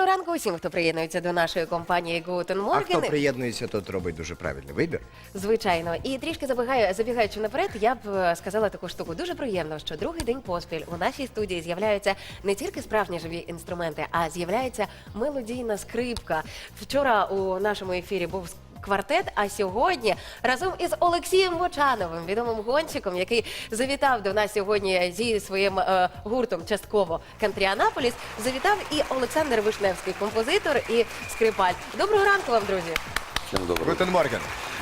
Доброго ранку усім, хто приєднується до нашої компанії Guten А хто приєднується, тот робить дуже правильний вибір. Звичайно, і трішки забігаю, забігаючи наперед, я б е, сказала таку штуку. Дуже приємно, що другий день поспіль у нашій студії з'являються не тільки справжні живі інструменти, а з'являється мелодійна скрипка. Вчора у нашому ефірі був квартет, а сьогодні разом із Олексієм Вочановим, відомим гонщиком, який завітав до нас сьогодні зі своїм е, гуртом частково Кантрі Анаполіс, завітав і Олександр Вишневський, композитор і скрипаль. Доброго ранку вам, друзі. Всем доброго. Гутен Морген.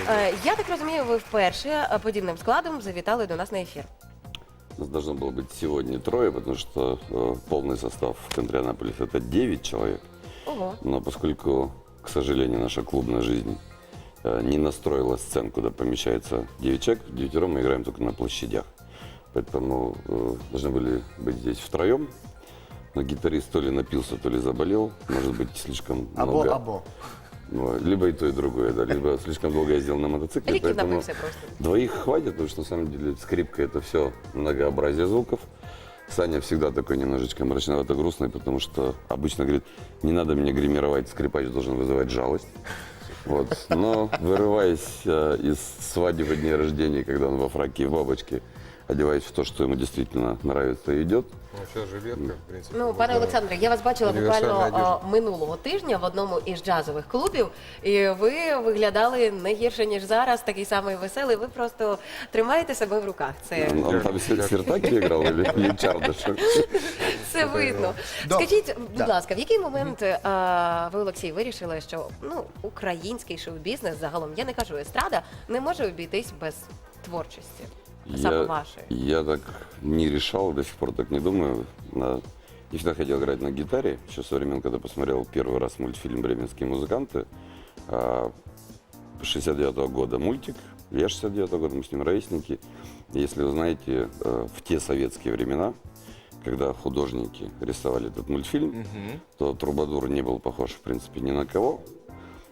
Е, Я так розумію, ви вперше е, подібним складом завітали до нас на ефір. Нас должно было быть сегодня трое, потому что э, полный состав Контрианаполис это 9 человек. Ого. Но поскольку, к сожалению, наша клубная жизнь э, не настроила сцен, куда помещается 9 человек, девятером мы играем только на площадях. Поэтому э, должны были быть здесь втроем. Но гитарист то ли напился, то ли заболел. Может быть, слишком Або, много. або. Ну, Либо и то, и другое, да. Либо слишком долго ездил на мотоцикле. Ліки поэтому- просто. Двоих хватит, потому что на самом деле скрипка это все многообразие звуков. Саня всегда такой немножечко мрачновато грустный, потому что обычно говорит, не надо меня гримировать, скрипач должен вызывать жалость. Вот. Но вырываясь э, из свадебы дней рождения, когда он во фраке и в бабочке, одеваясь в то, что ему действительно нравится и идет, Ну, сейчас жилетка, в принципе. Ну, пане Олександре, я вас бачила Універсальна буквально одежда. а, минулого тижня в одному із джазових клубів, і ви виглядали не гірше ніж зараз, такий самий веселий. Ви просто тримаєте себе в руках. Це, он, он там сер- сертаки играл или, це видно. Да. Скажіть, будь Да. ласка, в який момент а, ви, Олексій, вирішили, що ну український шоу-бізнес загалом, я не кажу естрада, не може обійтись без творчості. Саме Я, вашої. я так не решал, до сих пор так не думаю. На- Я всегда хотел играть на гитаре. Еще со времен, когда посмотрел первый раз мультфильм «Бременские музыканты». а, 69 года мультик. Я 69 года, мы с ним ровесники. Если вы знаете, э, в те советские времена, когда художники рисовали этот мультфильм, то Трубадур не был похож, в принципе, ни на кого.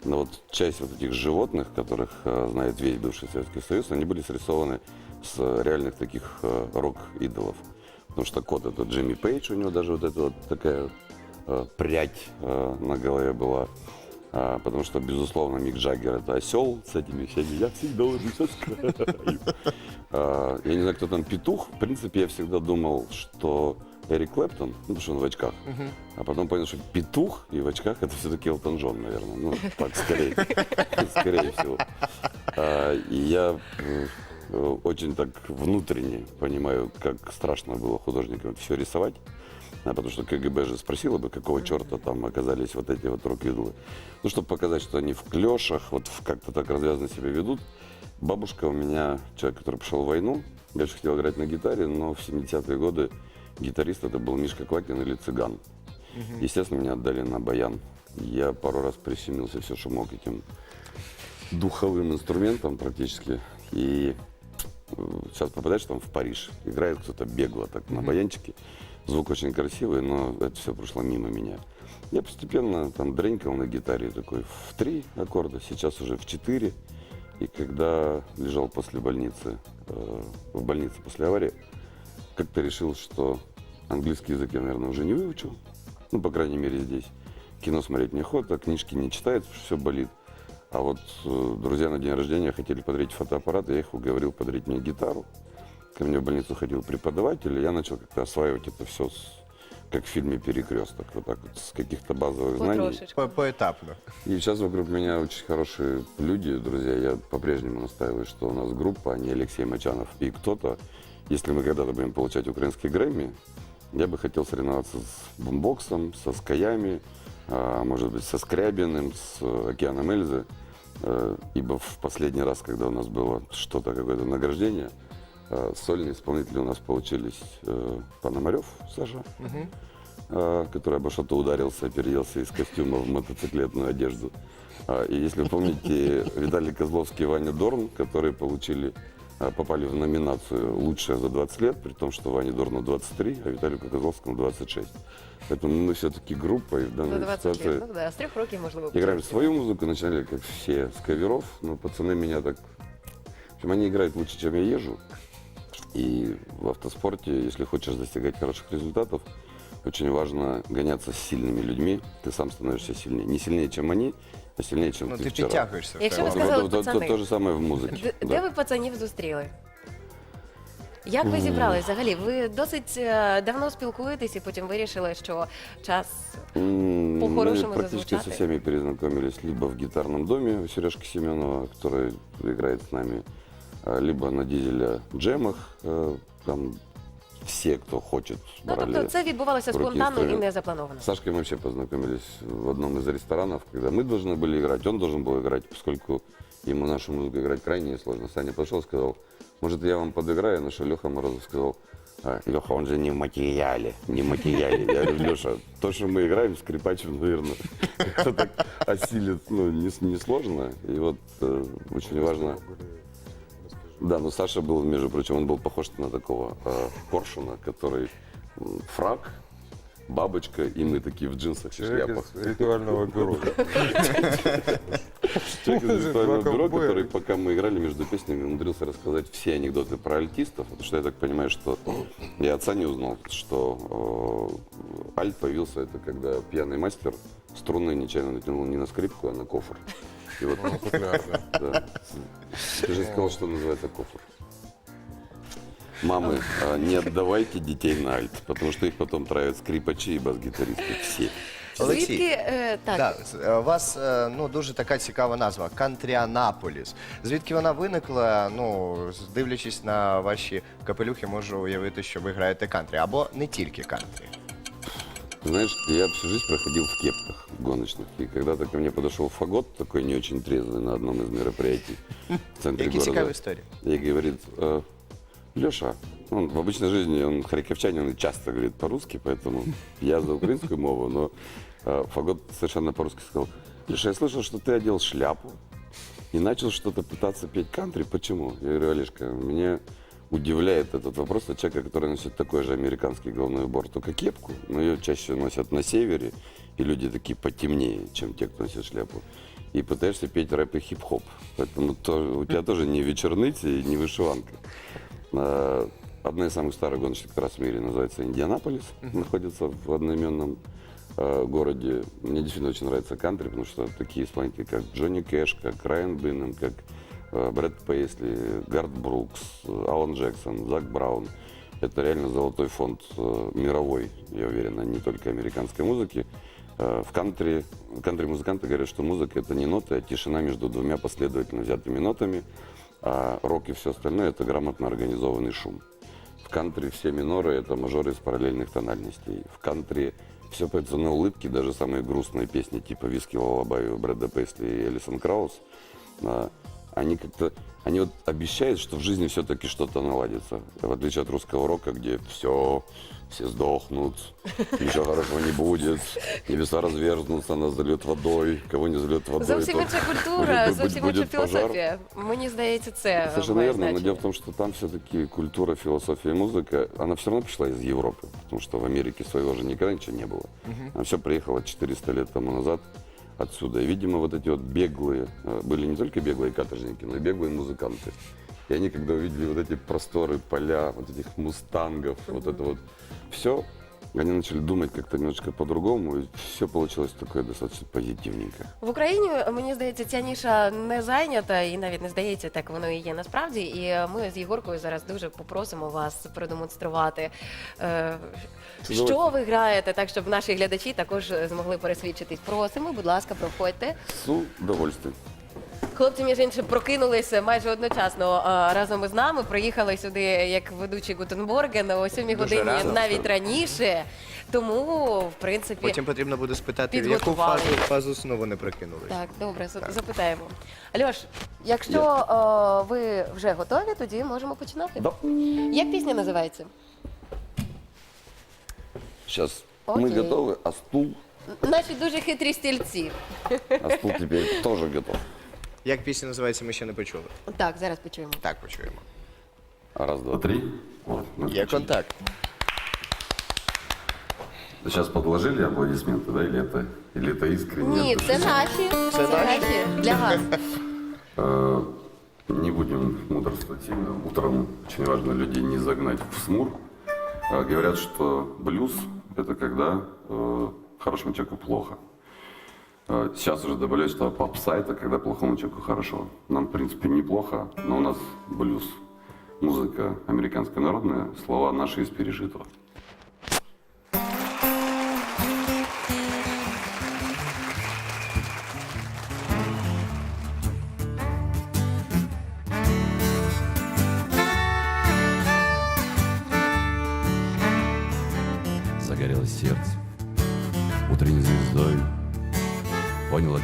Но вот часть вот этих животных, которых э, знает весь бывший Советский Союз, они были срисованы с э, реальных таких э, рок-идолов. Потому что кот это Джимми Пейдж, у него даже вот эта вот такая э, прядь на голове была. А, потому что, безусловно, Мик Джаггер это осел с этими всеми. Я всегда все скраю». А, Я не знаю, кто там петух. В принципе, я всегда думал, что Эрик Клэптон, ну, потому что он в очках. А потом понял, что петух и в очках это все-таки Элтон Джон, наверное. Ну, так, скорее. Скорее всего. А, И я очень так внутренне понимаю, как страшно было художникам все рисовать. А потому что КГБ же спросила бы, какого черта там оказались вот эти вот рок-идолы. Ну, чтобы показать, что они в клешах, вот как-то так развязно себя ведут. Бабушка у меня, человек, который пошел в войну, я очень хотел играть на гитаре, но в 70-е годы гитарист это был Мишка Квакин или Цыган. Естественно, меня отдали на баян. Я пару раз прищемился все, что мог этим духовым инструментом практически. И э, сейчас попадаешь там в Париж, играет кто-то бегло так на баянчике. Звук очень красивый, но это все прошло мимо меня. Я постепенно там дренькал на гитаре такой в три аккорда, сейчас уже в четыре. И когда лежал после больницы, э, в больнице после аварии, как-то решил, что английский язык я, наверное, уже не выучил. Ну, по крайней мере, здесь. Кино смотреть неохота, книжки не читает, все болит. А вот э, друзья на день рождения хотели подарить фотоаппарат, я их уговорил подарить мне гитару. Ко мне в больницу ходил преподаватель, и я начал как-то осваивать это все, как в фильме «Перекресток», вот так вот, с каких-то базовых знаний. По- Поетапно. И сейчас вокруг меня очень хорошие люди, друзья. Я по-прежнему настаиваю, что у нас группа, а не Алексей Мачанов и кто-то. Если мы когда-то будем получать украинский Грэмми, я бы хотел соревноваться с бумбоксом, со Скаями, а, может быть, со Скрябиным, с э, Океаном Эльзы. Э, Ибо в последний раз, когда у нас было что-то, какое-то награждение, э, сольные исполнители у нас получились э, Пономарев Саша, а, который обо что-то ударился, переделся из костюма в мотоциклетную одежду. А, И если вы помните, Виталий Козловский и Ваня Дорн, которые получили, попали в номинацию «Лучшая за 20 лет», при том, что Ване Дорну 23, а Виталию Козловскому 26. Поэтому мы все-таки группа, и в За данной 20 ситуации лет. Ну да, з трьох років можливо. играем почати. свою музыку, начинали, как все, с каверов, но пацаны меня так... В общем, они играют лучше, чем я езжу. И в автоспорте, если хочешь достигать хороших результатов, очень важно гоняться с сильными людьми. Ты сам становишься сильнее. Не сильнее, чем они, а сильнее, чем Ну, ты ти вчера. підтягуєшся. Якщо ви певно. сказали, Вот- вот- вот- пацаны. то же самое в музыке. Д- да. Де ви пацанів зустріли? Як ви зібрались взагалі? Ви досить е, давно спілкуєтесь і потім вирішили, що час М, по-хорошему Мы практически со зазвучати. всеми перезнакомились либо в гитарном доме у Сережки Семенова, который играет с нами, а, либо на дизеля джемах. э, Там все, кто хочет, Ну брали. тобто це відбувалося в руки спонтанно і інструмент. не заплановано. С Сашкой мы вообще познакомились в одном из ресторанов, когда мы должны были играть, он должен был играть, поскольку ему нашу музыку играть крайне сложно. Саня подошел и сказал, может, я вам подыграю, на что Леха Морозов сказал, «А, Леха, он же не в материале, не в материале. Я говорю, Леша, то, что мы играем, скрипач, наверное, это так осилит, ну, не, с- не сложно. И вот э, очень важно... да, но Саша был, между прочим, он был похож на такого э, коршуна, который м, фраг, бабочка, и мы такие в джинсах и Человек шляпах. из ритуального бюро. Человек из ритуального два бюро, который, пока мы играли между песнями, умудрился рассказать все анекдоты про альтистов, потому что я так понимаю, что я отца не узнал, что э, альт появился, это когда пьяный мастер струны нечаянно натянул не на скрипку, а на кофр. И вот, Ну, футляр, да. да. Ты же сказал, что называется кофр. Мамы, а, не отдавайте детей на альт, потому что их потом травят скрипачи и бас-гитаристы. Все. Олексій. Звідки е, так? Да, з- е, у вас е, ну дуже така цікава назва Кантріанаполіс. Звідки вона виникла? Ну з- дивлячись на ваші капелюхи, можу уявити, що ви граєте кантрі або не тільки кантрі. Знаешь, я всю жизнь проходил в кепках гоночных. И когда-то ко мне подошел фагот, такой не очень трезвый, на одном из мероприятий в центре Які города. цікаві історії. И говорит, «Э, Леша, он в обычной жизни, он харьковчанин, он часто говорит по-русски, поэтому я за украинскую мову, но э, Фагот совершенно по-русски сказал, Леша, я слышал, что ты одел шляпу и начал что-то пытаться петь кантри. Почему? Я говорю, Олежка, меня удивляет этот вопрос от человека, который носит такой же американский головной убор, только кепку, но ее чаще носят на севере, и люди такие потемнее, чем те, кто носит шляпу. И пытаешься петь рэп и хип-хоп. Поэтому то- у тебя тоже не вечерницы и не вышиванка. А, Одна из самых старых гоночных трасс в мире называется Индианаполис, находится в одноименном э, городе. Мне действительно очень нравится кантри, потому что такие исполнители, как Джонни Кэш, как Райан Биннем, как Брэд Пейсли, Гард Брукс, э, Алан Джексон, Зак Браун. Это реально золотой фонд э, мировой, я уверен, а не только американской музыки. Э, В кантри, кантри-музыканты говорят, что музыка это не ноты, а тишина между двумя последовательно взятыми нотами, а рок и все остальное это грамотно организованный шум. В кантри все миноры это мажоры из параллельных тональностей. В кантри все поется на улыбке, даже самые грустные песни типа «Виски Лалабай» у Брэда Пейсли и Элисон Краус, а, они как-то, они вот обещают, что в жизни все-таки что-то наладится. В отличие от русского рока, где все, все сдохнут, ничего хорошего не будет, небеса разверзнутся, нас зальет водой, кого не зальет водой. Зовсім то інша культура, будет- зовсім будет інша пожар. філософія. Мені здається, це Совершенно має верно, но значення. дело в том, что там все-таки культура, философия и музыка, она все равно пришла из Европы, потому что в Америке своего же никогда ничего не было. Она все приехало 400 лет тому назад отсюда. Видимо, вот эти вот беглые, э, были не только беглые каторжники, но и беглые музыканты. И они, когда увидели вот эти просторы, поля, вот этих мустангов, вот это вот все, они начали думать как-то немножко по-другому, и все получилось такое достаточно позитивненько. В Україні мені здається, ця ніша не зайнята, і навіть не здається, так воно і є насправді. І ми з Єгоркою зараз дуже попросимо вас продемонструвати, е, що ви граєте, так щоб наші глядачі також змогли пересвідчитись. Просимо, будь ласка, проходьте. С удовольствием. Хлопці, між іншим, прокинулися майже одночасно а, разом із нами. Приїхали сюди як ведучий Гутенборген о 7 годині, рано. навіть раніше. Тому, в принципі, Потім потрібно буде спитати, в яку Підготували. фазу, фазу сну вони прокинулись. Так, добре, за- запитаємо. Альош, якщо е, ви вже готові, тоді можемо починати. Да. Як пісня називається? Сейчас Окей. мы готовы, а стул, Наші дуже хитрі стільці. а стул теперь тоже готов. Як пісня називається, ми ще не почули. Так, зараз почуємо. Так, почуємо. Раз, два, три. Вот, мы Є включили. контакт. Сейчас подложили аплодисменты, да, или это, или это искренне? Ні, це наші. Це наші? наші для вас. Э, Не будем мудрствовать сильно. Утром очень важно людей не загнать в смур. А, Говорят, что блюз – это когда э, хорошему человеку плохо. А, Сейчас уже добавляют, что попса – это когда плохому человеку хорошо. Нам, в принципе, неплохо, но у нас блюз. Музыка американская народная, слова наши из пережитого.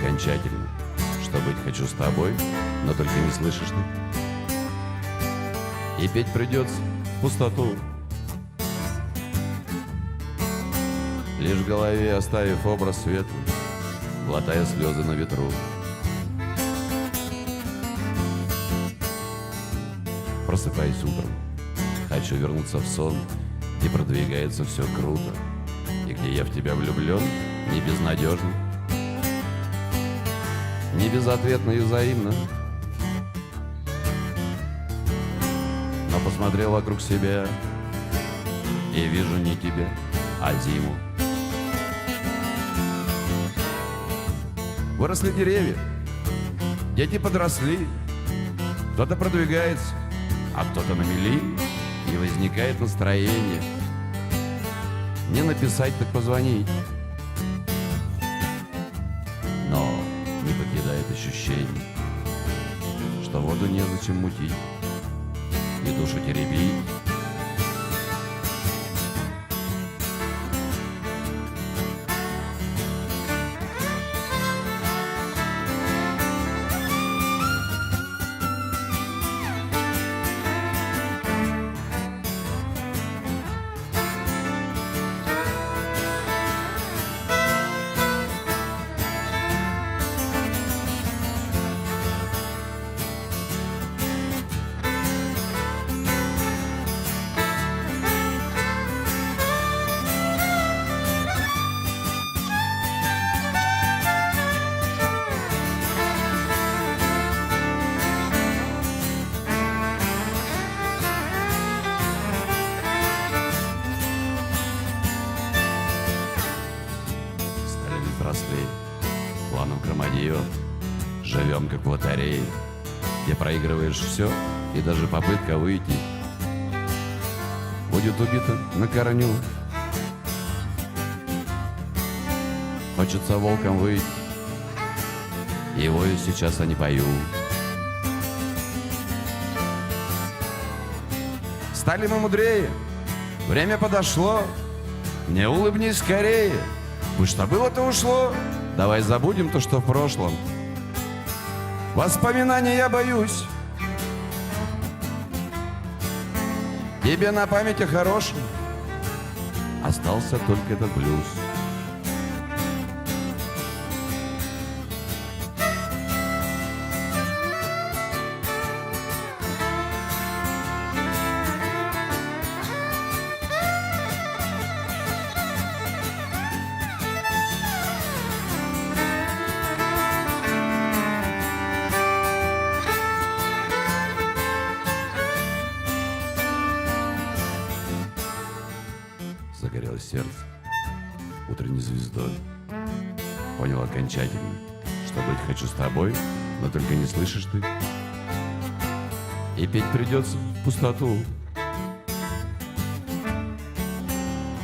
Окончательно, что быть хочу с тобой, но только не слышишь ты. И петь придется в пустоту. Лишь в голове оставив образ светлый, глотая слезы на ветру. Просыпаюсь утром, хочу вернуться в сон, где продвигается все круто, и где я в тебя влюблен, не безнадежно, не безответно и взаимно. Но посмотрел вокруг себя и вижу не тебя, а зиму. Выросли деревья, дети подросли, кто-то продвигается, а кто-то на мели, и возникает настроение. Не написать, так позвонить. Ощущение, что воду незачем мутить и душу теребить. Как в лотерее, где проигрываешь все и даже попытка выйти будет убита на корню. Хочется волком выйти, его и сейчас я не пою. Стали мы мудрее, время подошло, не улыбнись скорее, пусть что было, то ушло, давай забудем то, что в прошлом. Воспоминания я боюсь. Тебе на память о хорошем остался только этот блюз. Сердце утренней звездой. Понял окончательно, что быть хочу с тобой, но только не слышишь ты. И петь придется в пустоту.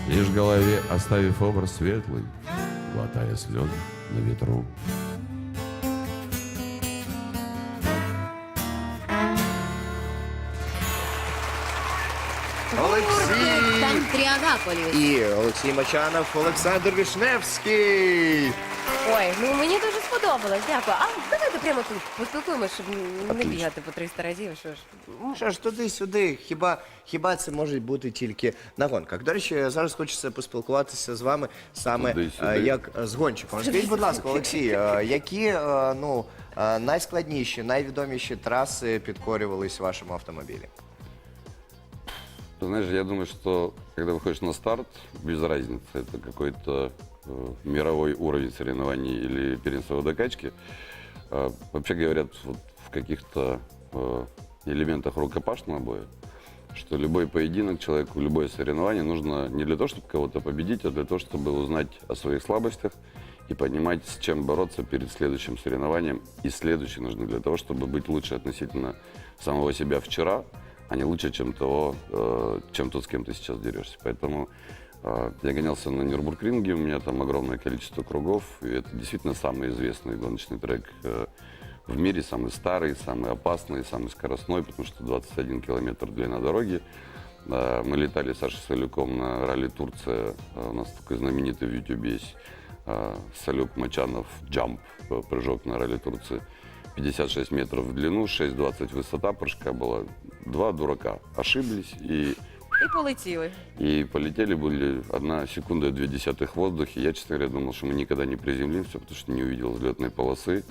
Лишь в голове оставив образ светлый, глотая слезы на ветру. Олексій! Тантріанаполіс. І Олексій Мачанов, Олександр Вишневський. Ой, ну мені дуже сподобалось, дякую. А давайте прямо тут поспілкуємося, щоб не Отлично. бігати по 300 разів. Що ж. Ну що ж, туди-сюди. Хіба, хіба це може бути тільки на гонках? До речі, зараз хочеться поспілкуватися з вами саме Туди-сюди. е, як з гонщиком. Скажіть, будь ласка, Олексій, е, які е, ну, е, найскладніші, найвідоміші траси підкорювались вашому автомобілі? Знаешь, я думаю, что когда выходишь на старт, без разницы, это какой-то э, мировой уровень соревнований или первенства докачки, э, вообще говорят вот в каких-то э, элементах рукопашного боя, что любой поединок человеку, любое соревнование нужно не для того, чтобы кого-то победить, а для того, чтобы узнать о своих слабостях и понимать, с чем бороться перед следующим соревнованием. И следующие нужны для того, чтобы быть лучше относительно самого себя вчера, не лучше, чем того, э, чем тот, с кем ты сейчас дерешься. Поэтому э, я гонялся на Нюрбургринге, у меня там огромное количество кругов, и это действительно самый известный гоночный трек э, в мире, самый старый, самый опасный, самый скоростной, потому что 21 километр длина дороги. Э, Мы летали с Сашей Салюком на ралли Турция, Э, у нас такой знаменитый в Ютубе есть э, Салюк Мачанов Джамп, э, прыжок на ралли Турции. 56 метров в длину, 6,20 высота прыжка была. Два дурака ошиблись и І полетіли. и полетели были одна секунда и две десятых в воздухе. Я, честно говоря, думал, что мы никогда не приземлимся, потому что не увидел взлетной полосы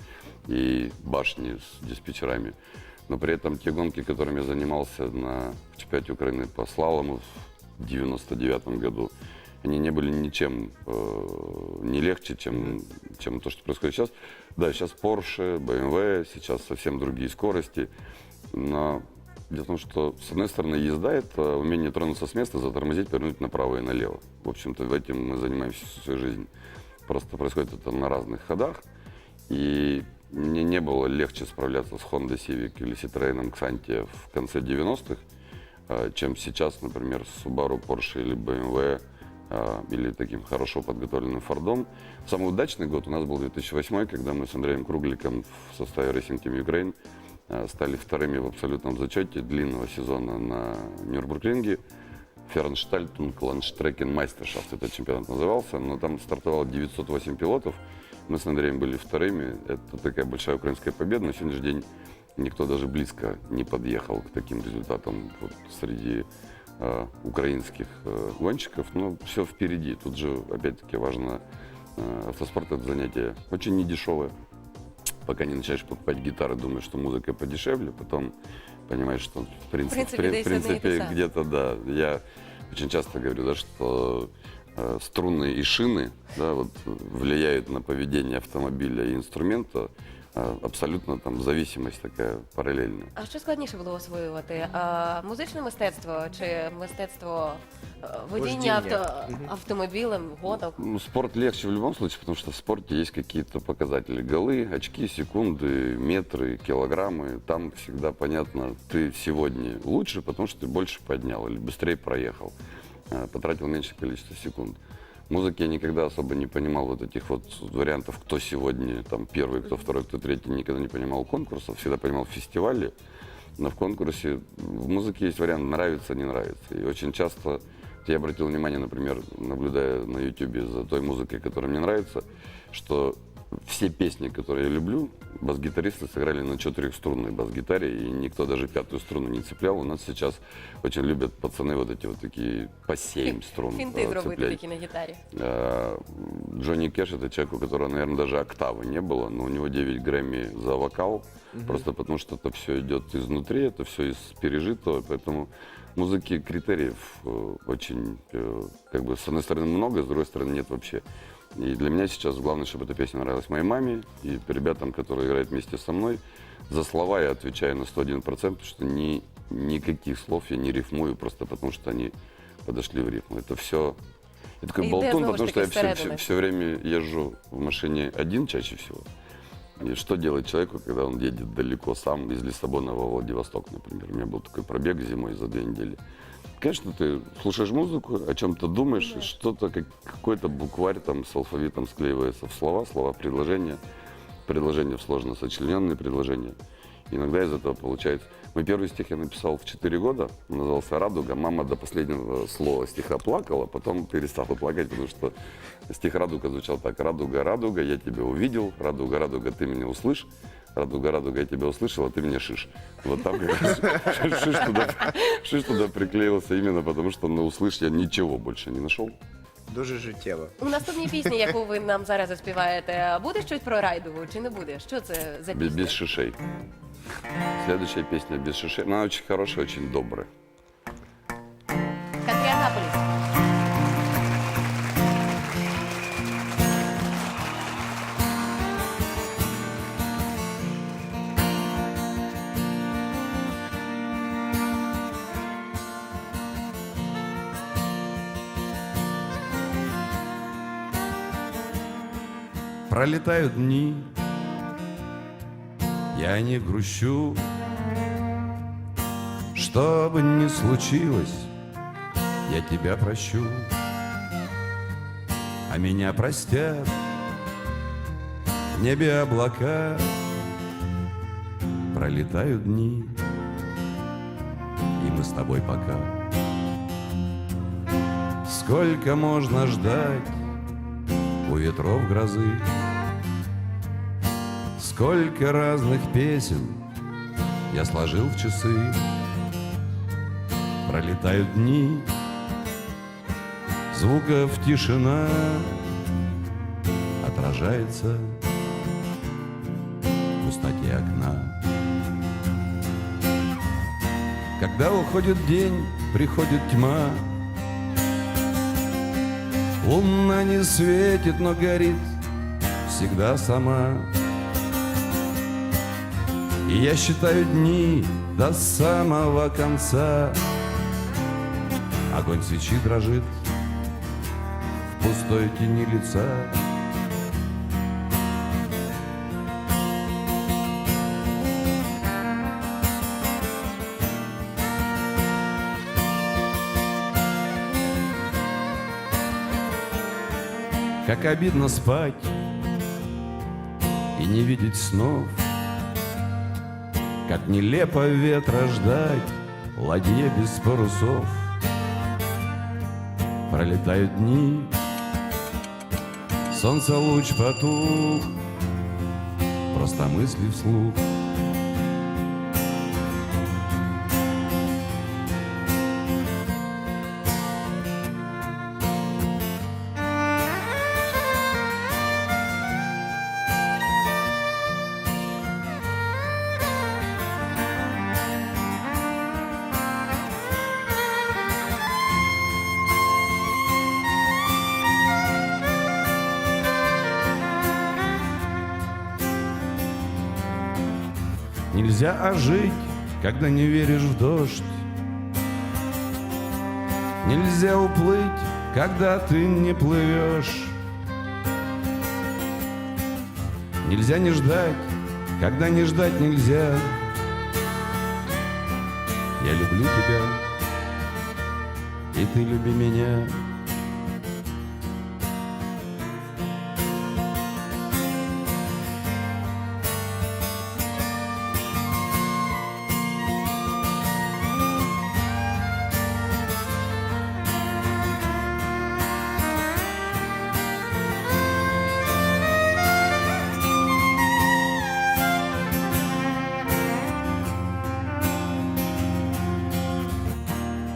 и башни с диспетчерами. Но при этом те гонки, которыми я занимался на чемпионате Украины по слалому в 99 году, они не были ничем э, не легче, чем, чем то, что происходит сейчас. Да, сейчас Porsche, BMW, сейчас совсем другие скорости, но Дело в том, что, с одной стороны, езда – это умение тронуться с места, затормозить, повернуть направо и налево. В общем-то, этим мы занимаемся всю свою жизнь. Просто происходит это на разных ходах. И мне не было легче справляться с Honda Civic или Citroёn Xantia в конце 90-х, э, чем сейчас, например, с Subaru, Porsche или BMW или таким хорошо подготовленным Фордом. Самый удачный год у нас был 2008, когда мы с Андреем Кругликом в составе Racing Team Ukraine э, стали вторыми в абсолютном зачете длинного сезона на Нюрбургринге. Фернштальтен Кланштрекен Майстершафт этот чемпионат назывался, но там стартовало 908 пилотов. Мы с Андреем были вторыми. Это такая большая украинская победа. На сегодняшний день никто даже близко не подъехал к таким результатам вот, среди украинских э, гонщиков. Но все впереди. Тут же, опять-таки, важно, э, автоспорт это занятие очень недешевое. Пока не начинаешь покупать гитары, думаешь, что музыка подешевле, потом понимаешь, что в принципе, принципе, в принципе той самой. где-то да. Я очень часто говорю, да, что э, струны и шины да, вот, влияют на поведение автомобиля и инструмента. Э, абсолютно там зависимость такая параллельная. А що складніше було освоювати? А, музичне мистецтво чи мистецтво е, водіння Вождіння. авто, автомобілем, гонок? Ну, спорт легче в любом случае, потому что в спорте есть какие-то показатели. Голы, очки, секунды, метры, килограммы. Там всегда понятно, ты сегодня лучше, потому что ты больше поднял или быстрее проехал. э, Потратил меньшее количество секунд. В музыке я никогда особо не понимал вот этих вот вариантов, кто сегодня там первый, кто второй, кто третий. Никогда не понимал конкурсов, всегда понимал фестивали. Но в конкурсе в музыке есть вариант нравится, не нравится. И очень часто я обратил внимание, например, наблюдая на YouTube за той музыкой, которая мне нравится, что все песни, которые я люблю, бас-гитаристы сыграли на четырехструнной бас-гитаре, и никто даже пятую струну не цеплял. У нас сейчас очень любят пацаны вот эти вот такие по семь струн Фінти э, зробити цеплять. такі на гітарі. Э, Джонни Кэш это человек, у которого, наверное, даже октавы не было, но у него 9 Грэмми за вокал, просто потому что это все идет изнутри, это все из пережитого, поэтому музыки критериев э, очень, э, как бы, с одной стороны много, с другой стороны нет вообще. И для меня сейчас главное, чтобы эта песня нравилась моей маме и ребятам, которые играют вместе со мной. За слова я отвечаю на 101%, потому что ни, никаких слов я не рифмую, просто потому что они подошли в рифму. Это все я такой Идея, болтун, знову потому что я таки, все, всередини. все, время езжу в машине один чаще всего. И что делать человеку, когда он едет далеко сам из Лиссабона во Владивосток, например? У меня был такой пробег зимой за две недели. Конечно, ты слушаешь музыку, о чем-то думаешь, и что-то, как, какой-то букварь там с алфавитом склеивается в слова, слова предложения, предложения в сложно сочлененные предложения. Иногда из этого получается. Мой первый стих я написал в 4 года, он назывался «Радуга». Мама до последнего слова стиха плакала, потом перестала плакать, потому что стих «Радуга» звучал так. «Радуга, радуга, я тебя увидел, радуга, радуга, ты меня услышь, радуга, радуга, я тебя услышал, а ты меня шиш». Вот там как раз шиш туда, шиш туда приклеился именно потому, что на «услышь» я ничего больше не нашел. Дуже життєво. У наступній пісні, яку ви нам зараз заспіваєте, буде щось про райдову чи не буде? Що це за Без, пісня? без шишей. Следующая песня без шишей. Но она очень хорошая, очень добрая. Пролетают дни, я не грущу, что бы ни случилось, я тебя прощу, а меня простят в небе облака, пролетают дни, и мы с тобой пока. Сколько можно ждать у ветров грозы? Сколько разных песен я сложил в часы. Пролетают дни, звуков тишина отражается в пустоте окна. Когда уходит день, приходит тьма, Луна не светит, но горит всегда сама. И я считаю дни до самого конца. Огонь свечи дрожит в пустой тени лица. Как обидно спать и не видеть снов, Как нелепо ветра ждать ладье без парусов. Пролетают дни, солнце луч потух, Просто мысли вслух. Нельзя ожить, когда не веришь в дождь. Нельзя уплыть, когда ты не плывешь. Нельзя не ждать, когда не ждать нельзя. Я люблю тебя, и ты люби меня.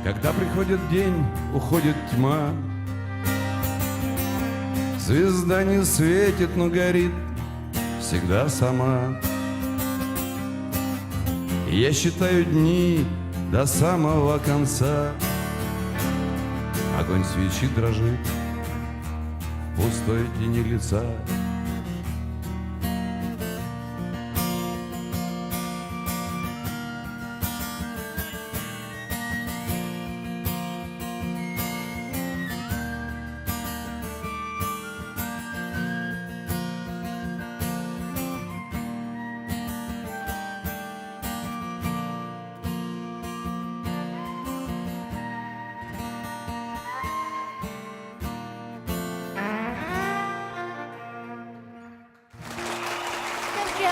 Когда приходит день, уходит тьма. Звезда не светит, но горит всегда сама. Я считаю дни до самого конца. Огонь свечи дрожит в пустой тени лица.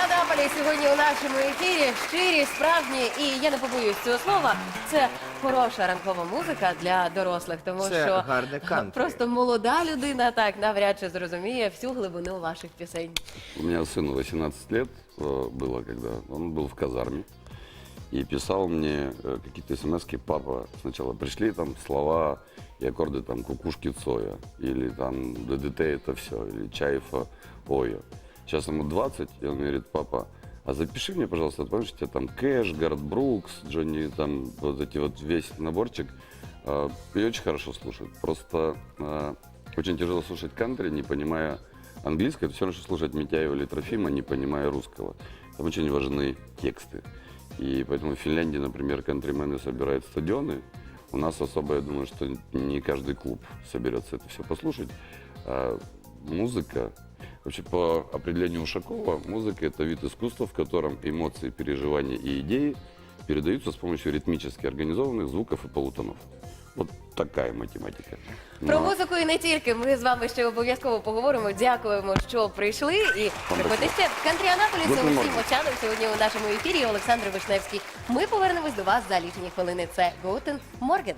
Анаполі сьогодні у нашому ефірі щирі, справжні, і я не побоюсь цього слова. Це хороша ранкова музика для дорослих, тому Це що гарне кантрі. просто молода людина так навряд чи зрозуміє всю глибину ваших пісень. У меня сыну 18 лет э, было, когда он был в казарме и писал мне э, какие-то смс папа, сначала пришли там слова и аккорды там кукушки Цоя, или там ДДТ это все, или Чайфа Оя. Сейчас ему 20, и он говорит, папа, а запиши мне, пожалуйста, помнишь, у тебя там Кэш, Гард Брукс, Джонни, там вот эти вот весь наборчик. Э, И очень хорошо слушать. Просто э, очень тяжело слушать кантри, не понимая английского. Это все равно, что слушать Митяева или Трофима, не понимая русского. Там очень важны тексты. И поэтому в Финляндии, например, кантримены собирают стадионы. У нас особо, я думаю, что не каждый клуб соберется это все послушать. А музыка, вообще по определению Ушакова, музыка это вид искусства, в котором эмоции, переживания и идеи передаются с помощью ритмически организованных звуков и полутонов. Вот такая математика. Про Но- музику і не тільки. Ми з вами ще обов'язково поговоримо. Дякуємо, що прийшли. І приходьте ще кантрі Анаполісу Good усім morning. очанам сьогодні у нашому ефірі. Олександр Вишневський. Ми повернемось до вас за лічені хвилини. Це Готен Морген.